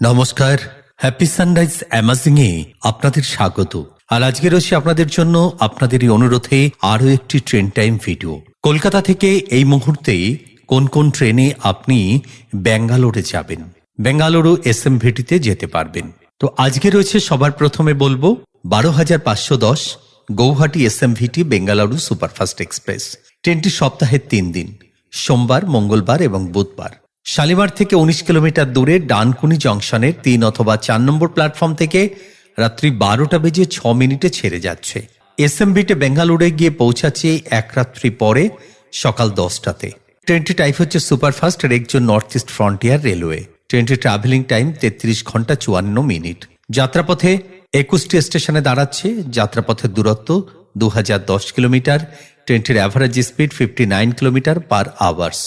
নমস্কার। Happy sunrise amazing এ আপনাদের স্বাগত। আর আজকে রয়েছে আপনাদের জন্য আপনাদের এই অনুরোধে আরও একটি ট্রেন টাইম ভিডিও কলকাতা থেকে এই মুহূর্তে কোন কোন ট্রেনে আপনি ব্যাঙ্গালোরে যাবেন? বেঙ্গালুরু এস এম ভিটিতে যেতে পারবেন। তো আজকে রয়েছে সবার প্রথমে বলব, বারো হাজার পাঁচশো দশ Guwahati S M VT Bengaluru superfast express. ট্রেনটি সপ্তাহের তিন দিন, সোমবার, মঙ্গলবার এবং বুধবার। শালিমার থেকে উনিশ কিলোমিটার দূরে ডানকুনি জংশনের তিন অথবা চার নম্বর প্ল্যাটফর্ম থেকে রাত্রি বারোটা বেজে ছ মিনিটে ছেড়ে যাচ্ছে। এসএমবিটে বেঙ্গালুরে গিয়ে পৌঁছাচ্ছে এক রাত্রি পরে সকাল দশটাতে। ট্রেনটি টাইপ হচ্ছে superfast rake zone north east frontier railway. ট্রেনটি ট্রাভেলিং টাইম তেত্রিশ ঘণ্টা চুয়ান্ন মিনিট। যাত্রাপথে একুশটি স্টেশনে দাঁড়াচ্ছে। যাত্রাপথের দূরত্ব দু হাজার দশ কিলোমিটার। ট্রেনটির average speed fifty kilometre per hours.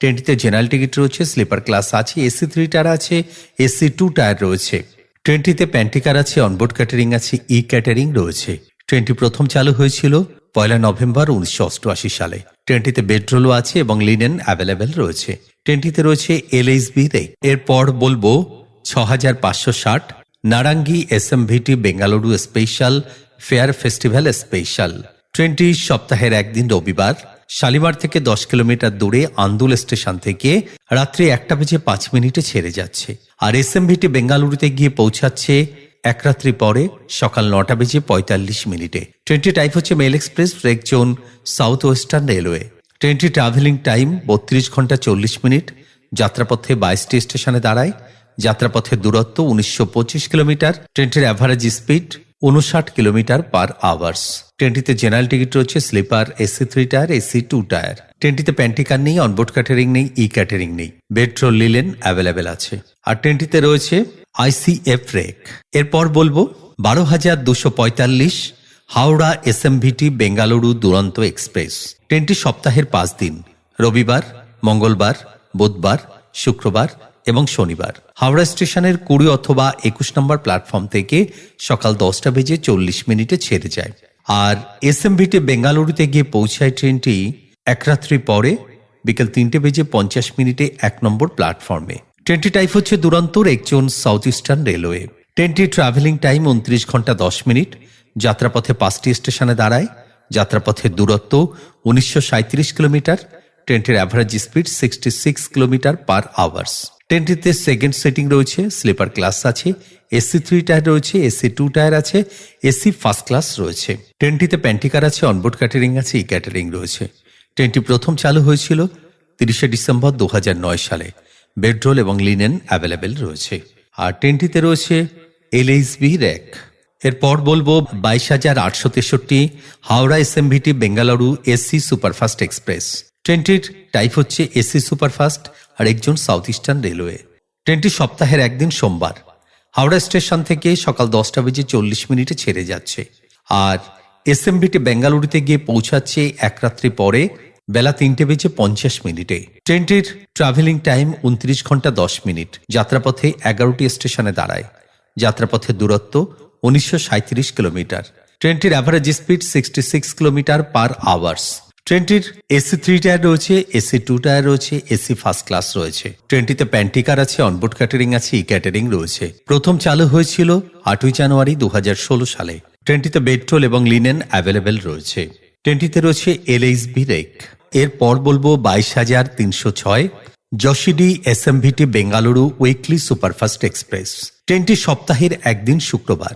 ট্রেনটিতে general ticket রয়েছে, স্লিপার ক্লাস আছে, এসি থ্রি টায়ার আছে, এসি টু টায়ার রয়েছে। ট্রেনটিতে প্যান্টিকার আছে, অনবোর্ড ক্যাটারিং আছে ই ক্যাটারিং রয়েছে। ট্রেনটি প্রথম চালু হয়েছিল পয়লা নভেম্বর উনিশশো অষ্টআশি সালে। ট্রেনটিতে বেডরোলও আছে এবং লিনেন অ্যাভেলেবেল রয়েছে। ট্রেনটিতে রয়েছে এলএইচবি রেক। এরপর বলব ছ হাজার পাঁচশো ষাট, Narangi SMVT Bengaluru special, fare festival special. ট্রেনটি সপ্তাহের একদিন রবিবার শালিমার থেকে দশ কিলোমিটার দূরে আন্দুল স্টেশন থেকে রাত্রি একটা বেজে পাঁচ মিনিটে ছেড়ে যাচ্ছে। আর এসএমভিটি বেঙ্গালুরুতে গিয়ে পৌঁছাচ্ছে এক রাত্রি পরে সকাল নটা বেজে পঁয়তাল্লিশ মিনিটে। ট্রেনটি টাইপ হচ্ছে mail express, rake zone south western railway ট্রেনটি ট্রাভেলিং টাইম বত্রিশ ঘণ্টা চল্লিশ মিনিট। যাত্রাপথে বাইশটি স্টেশনে দাঁড়ায়। যাত্রাপথের দূরত্ব উনিশশো পঁচিশ কিলোমিটার। ট্রেনটির অ্যাভারেজ স্পিড উনষাট কিলোমিটার পার আওয়ার্স। ট্রেনটিতে জেনারেল টিকিট রয়েছে, sleeper, AC three tier, AC two tier. ট্রেনটিতে pantry car নেই, অনবোর্ড ক্যাটারিং নেই, ই ক্যাটারিং নেই। বেডরোল লিলেন অ্যাভেলেবেল আছে। আর ট্রেনটিতে রয়েছে আইসিএফ রেক। এরপর বলব, বারো হাজার দুশো পঁয়তাল্লিশ হাওড়া এসএমভিটি বেঙ্গালুরু দুরন্ত এক্সপ্রেস। ট্রেনটি সপ্তাহের পাঁচ দিন। রবিবার, মঙ্গলবার, বুধবার, শুক্রবার এবং শনিবার। হাওড়া স্টেশনের কুড়ি অথবা একুশ নম্বর প্ল্যাটফর্ম থেকে সকাল দশটা বেজে চল্লিশ মিনিটে ছেড়ে যায়। আর এসএমভিটি বেঙ্গালুরুতে গিয়ে পৌঁছায় ট্রেনটি এক রাত্রি পরে বিকেল তিনটে বেজে পঞ্চাশ মিনিটে এক নম্বর প্ল্যাটফর্মে। ট্রেনটি টাইপ হচ্ছে দুরন্তর একজন সাউথ ইস্টার্ন রেলওয়ে ট্রেনটি ট্রাভেলিং টাইম উনত্রিশ ঘণ্টা দশ মিনিট। যাত্রাপথে পাঁচটি স্টেশনে দাঁড়ায়। যাত্রাপথের দূরত্ব উনিশশো সাঁইত্রিশ কিলোমিটার। ট্রেনটির average speed sixty six kilometre per hours ট্রেনটিতে second setting রয়েছে, স্লিপার ক্লাস আছে, এসি থ্রি টায়ার রয়েছে, এসি টু টায়ার আছে, এসি ফার্স্ট ক্লাস রয়েছে। ট্রেনটিতে প্যান্টিকার আছে, অনবোর্ড ক্যাটারিং আছে, ই ক্যাটারিং রয়েছে। ট্রেনটি প্রথম চালু হয়েছিল তিরিশে ডিসেম্বর দু হাজার নয় সালে। বেডরোল এবং লিনেন অ্যাভেলেবেল রয়েছে। আর ট্রেনটিতে রয়েছে এলএইচবি র্যাক। এরপর বলব বাইশ হাজার আটশো তেষট্টি Howrah SMVT, Bengaluru AC superfast express. ট্রেনটির টাইপ হচ্ছে এসি সুপারফাস্ট আর একজন সাউথ ইস্টার্ন রেলওয়ে ট্রেনটি সপ্তাহের একদিন সোমবার। হাওড়া স্টেশন থেকে সকাল দশটা বেজে চল্লিশ মিনিটে ছেড়ে যাচ্ছে। আর এসএমবিটি বেঙ্গালুরুতে গিয়ে পৌঁছাচ্ছে এক রাত্রি পরে বেলা তিনটে বেজে পঞ্চাশ মিনিটে। ট্রেনটির ট্রাভেলিং টাইম উনত্রিশ ঘণ্টা দশ মিনিট। যাত্রাপথে এগারোটি স্টেশনে দাঁড়ায়। যাত্রাপথের দূরত্ব উনিশশো সাঁইত্রিশ কিলোমিটার। ট্রেনটির average speed sixty six kilometre per hours ট্রেনটির এসি থ্রি টায়ার রয়েছে এসি টু টায়ার রয়েছে এসি ফার্স্ট ক্লাস রয়েছে। ট্রেনটিতে প্যান্টিকার আছে অনবোর্ড ক্যাটারিং আছে ই ক্যাটারিং রয়েছে। প্রথম চালু হয়েছিল আটই জানুয়ারি দু হাজার ষোলো সালে। ট্রেনটিতে বেডরোল এবং লিনেন অ্যাভেলেবেল রয়েছে। ট্রেনটিতে রয়েছে এলএইচবি রেক এরপর বলব বাইশ হাজার তিনশো ছয় Jasidih SMVT Bengaluru weekly superfast express ট্রেনটি সপ্তাহের একদিন শুক্রবার।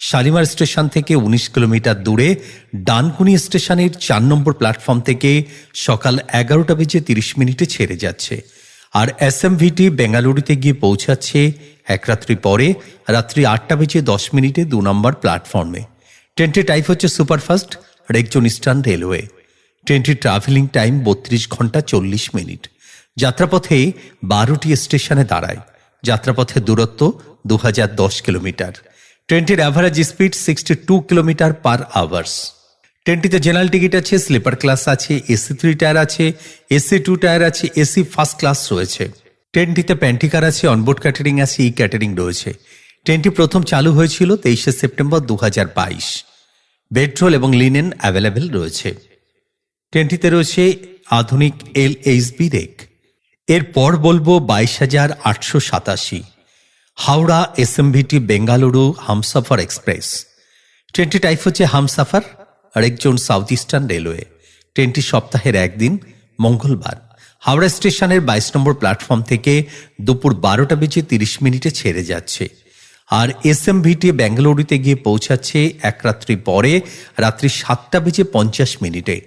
শালিমার স্টেশন থেকে উনিশ কিলোমিটার দূরে ডানকুনি স্টেশনের চার নম্বর প্ল্যাটফর্ম থেকে সকাল এগারোটা বেজে তিরিশ মিনিটে ছেড়ে যাচ্ছে। আর এস এসএমভিটি বেঙ্গালুরুতে গিয়ে পৌঁছাচ্ছে এক রাত্রি পরে, রাত্রি আটটা বেজে দশ মিনিটে দু নম্বর প্ল্যাটফর্মে। ট্রেনটি টাইপ হচ্ছে superfast rake zone eastern railway. ট্রেনটির ট্রাভেলিং টাইম বত্রিশ ঘণ্টা চল্লিশ মিনিট। যাত্রাপথে বারোটি স্টেশনে দাঁড়ায়। যাত্রাপথের দূরত্ব দু হাজার দশ কিলোমিটার। ট্রেনটির average speed sixty two kilometre per hours ট্রেনটিতে general ticket আছে স্লিপার ক্লাস আছে এসি থ্রি টায়ার আছে এসি টু টায়ার আছে এসি ফার্স্ট ক্লাস রয়েছে। ট্রেনটিতে প্যান্টিকার আছে অনবোর্ড ক্যাটারিং আছে ই ক্যাটারিং রয়েছে। ট্রেনটি প্রথম চালু হয়েছিল তেইশে সেপ্টেম্বর দু বেডরোল এবং লিনেন অ্যাভেলেবেল রয়েছে। ট্রেনটিতে রয়েছে আধুনিক এল এইচবি রেক এরপর বলব বাইশ হাজার আটশো সাতাশি। হাওড়া এসএমভিটি বেঙ্গালুরু হামসাফার এক্সপ্রেস ট্রেনটি টাইপ হচ্ছে হামসাফার আর একজন সাউথ ইস্টার্ন রেলওয়ে ট্রেনটি সপ্তাহের একদিন, মঙ্গলবার। হাওড়া স্টেশনের বাইশ নম্বর প্ল্যাটফর্ম থেকে দুপুর বারোটা বেজে তিরিশ মিনিটে ছেড়ে যাচ্ছে। আর এস এম ভিটি বেঙ্গালুরুতে গিয়ে পৌঁছাচ্ছে এক রাত্রি পরে, রাত্রি সাতটা বেজে পঞ্চাশ মিনিটে।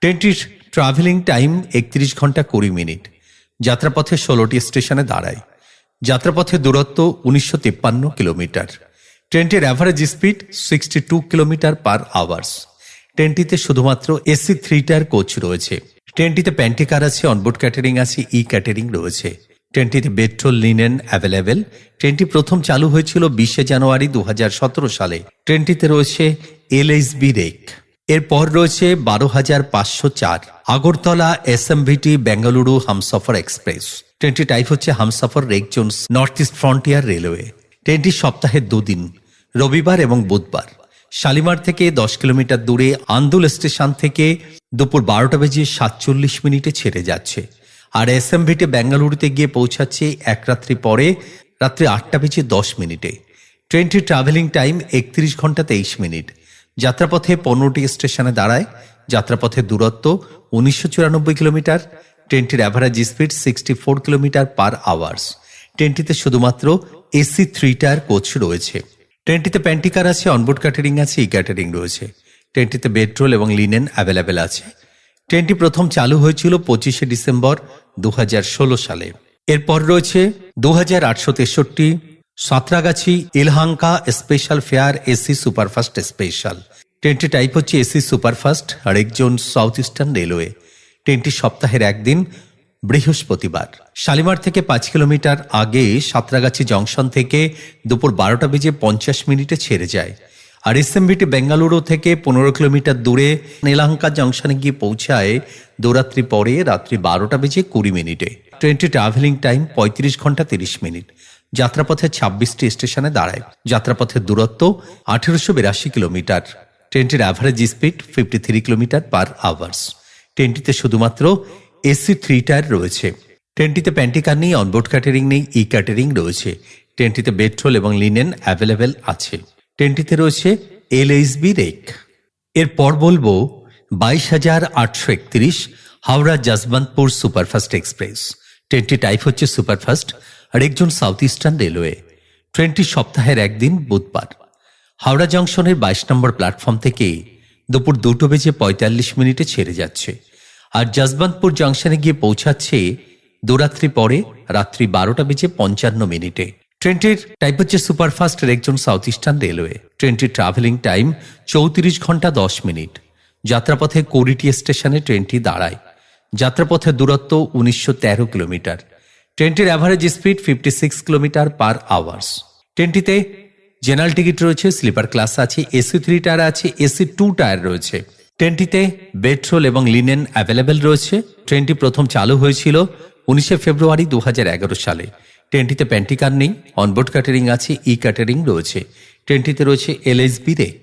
ট্রেনটির ট্রাভেলিং টাইম একত্রিশ ঘণ্টা কুড়ি মিনিট। যাত্রাপথে ষোলোটি স্টেশনে দাঁড়ায়। যাত্রাপথে দূরত্ব উনিশশো তিপ্পান্ন কিলোমিটার। ট্রেনটির average speed sixty two kilometre per hours ট্রেনটিতে শুধুমাত্র এসি থ্রি টায়ার কোচ রয়েছে। ট্রেনটিতে প্যান্টি কার আছে অনবোর্ড ক্যাটারিং আছে ই ক্যাটারিং রয়েছে। ট্রেনটিতে পেট্রোল লিনেন অ্যাভেলেবেল ট্রেনটি প্রথম চালু হয়েছিল বিশে জানুয়ারি দু হাজার সতেরো সালে। ট্রেনটিতে রয়েছে এলএসবি রেক এরপর রয়েছে বারো হাজার পাঁচশো চার। আগরতলা এসএমভিটি বেঙ্গালুরু হামসফর এক্সপ্রেস ট্রেনটি টাইপ হচ্ছে Humsafar rake zones north east frontier railway. ট্রেনটি সপ্তাহে দুদিন, রবিবার এবং বুধবার। শালিমার থেকে দশ কিলোমিটার দূরে আন্দুল স্টেশন থেকে দুপুর বারোটা বেজে সাতচল্লিশ মিনিটে ছেড়ে যাচ্ছে। আর এসএমভিটি বেঙ্গালুরুতে গিয়ে পৌঁছাচ্ছে এক রাত্রি পরে, রাত্রি আটটা বেজে দশ মিনিটে। ট্রেনটির ট্রাভেলিং টাইম একত্রিশ ঘণ্টা তেইশ মিনিট। যাত্রাপথে পনেরোটি স্টেশনে দাঁড়ায় যাত্রাপথের দূরত্ব উনিশশো চুরানব্বই কিলোমিটার ট্রেনটির average speed sixty four kilometre per hours ট্রেনটিতে শুধুমাত্র এসি থ্রি টায়ার কোচ রয়েছে। ট্রেনটিতে প্যান্টিকার আছে অনবোর্ড ক্যাটারিং আছে, ই ক্যাটারিং রয়েছে। ট্রেনটিতে পেট্রোল এবং লিনেন অ্যাভেলেবেল আছে। ট্রেনটি প্রথম চালু হয়েছিল পঁচিশে ডিসেম্বর দু হাজার ষোলো সালে। এরপর রয়েছে দু হাজার আটশো তেষট্টি Santragachi Yelahanka special fare AC superfast special. ট্রেনটি টাইপ হচ্ছে এসি সুপারফাস্ট আর একজন সাউথ ইস্টার্ন রেলওয়ে ট্রেনটি সপ্তাহের একদিন, বৃহস্পতিবার। শালিমার থেকে পাঁচ কিলোমিটার আগে সাঁতরাগাছি জংশন থেকে দুপুর বারোটা বেজে পঞ্চাশ মিনিটে ছেড়ে যায়। আর এসএমবিটি বেঙ্গালুরু থেকে পনেরো কিলোমিটার দূরে নীলাঙ্কা জংশনে গিয়ে পৌঁছায় দৌরাত্রি পরে রাত্রি বারোটা বেজে কুড়ি মিনিটে। ট্রেনটি ট্রাভেলিং টাইম পঁয়ত্রিশ ঘণ্টা তিরিশ মিনিট। যাত্রাপথে ছাব্বিশটি স্টেশনে দাঁড়ায়। যাত্রাপথের দূরত্ব আঠেরোশো বিরাশি কিলোমিটার। ট্রেনটির average speed fifty three kilometre per hours ট্রেনটিতে শুধুমাত্র এসি থ্রি টায়ার রয়েছে। ট্রেনটিতে প্যান্টিকার নেই, অনবোর্ড ক্যাটারিং নেই ই ক্যাটারিং রয়েছে। ট্রেনটিতে পেট্রোল এবং লিনেন অ্যাভেলেবেল আছে। ট্রেনটিতে রয়েছে এলএসবি রেক। এরপর বলব বাইশ হাজার আটশো একত্রিশ হাওড়া যশবন্তপুর সুপারফাস্ট এক্সপ্রেস। ট্রেনটি টাইপ হচ্ছে সুপারফাস্ট, আর একজন সাউথ ইস্টার্ন রেলওয়ে। ট্রেনটি সপ্তাহের একদিন বুধবার। হাওড়া জংশনের বাইশ নম্বর প্ল্যাটফর্ম থেকে দুপুর দুটো বেজে পঁয়তাল্লিশ মিনিটে ছেড়ে যাচ্ছে। আর যশবন্তপুর জংশনে গিয়ে পৌঁছাচ্ছে দুরাত্রি পরে রাত্রি বারোটা বেজে পঞ্চান্ন মিনিটে। ট্রেনটির টাইপ হচ্ছে সুপারফাস্টের একজন সাউথ ইস্টার্ন রেলওয়ে ট্রেনটির ট্রাভেলিং টাইম চৌত্রিশ ঘণ্টা দশ মিনিট। যাত্রাপথে কোরিটি স্টেশনে ট্রেনটি দাঁড়ায়। যাত্রাপথের দূরত্ব উনিশশো তেরো কিলোমিটার। ট্রেনটির average speed fifty six kilometre per hours ট্রেনটিতে general ticket রয়েছে, স্লিপার ক্লাস আছে, এসি থ্রি টায়ার আছে, এসি টু টায়ার রয়েছে। ট্রেনটিতে পেট্রোল এবং লিনেন অ্যাভেলেবেল রয়েছে। ট্রেনটি প্রথম চালু হয়েছিল উনিশে ফেব্রুয়ারি দু হাজার এগারো সালে। ট্রেনটিতে প্যান্টিকার নেই, অনবোর্ড ক্যাটারিং আছে, ই ক্যাটারিং রয়েছে। ট্রেনটিতে রয়েছে এলএসবি রেক।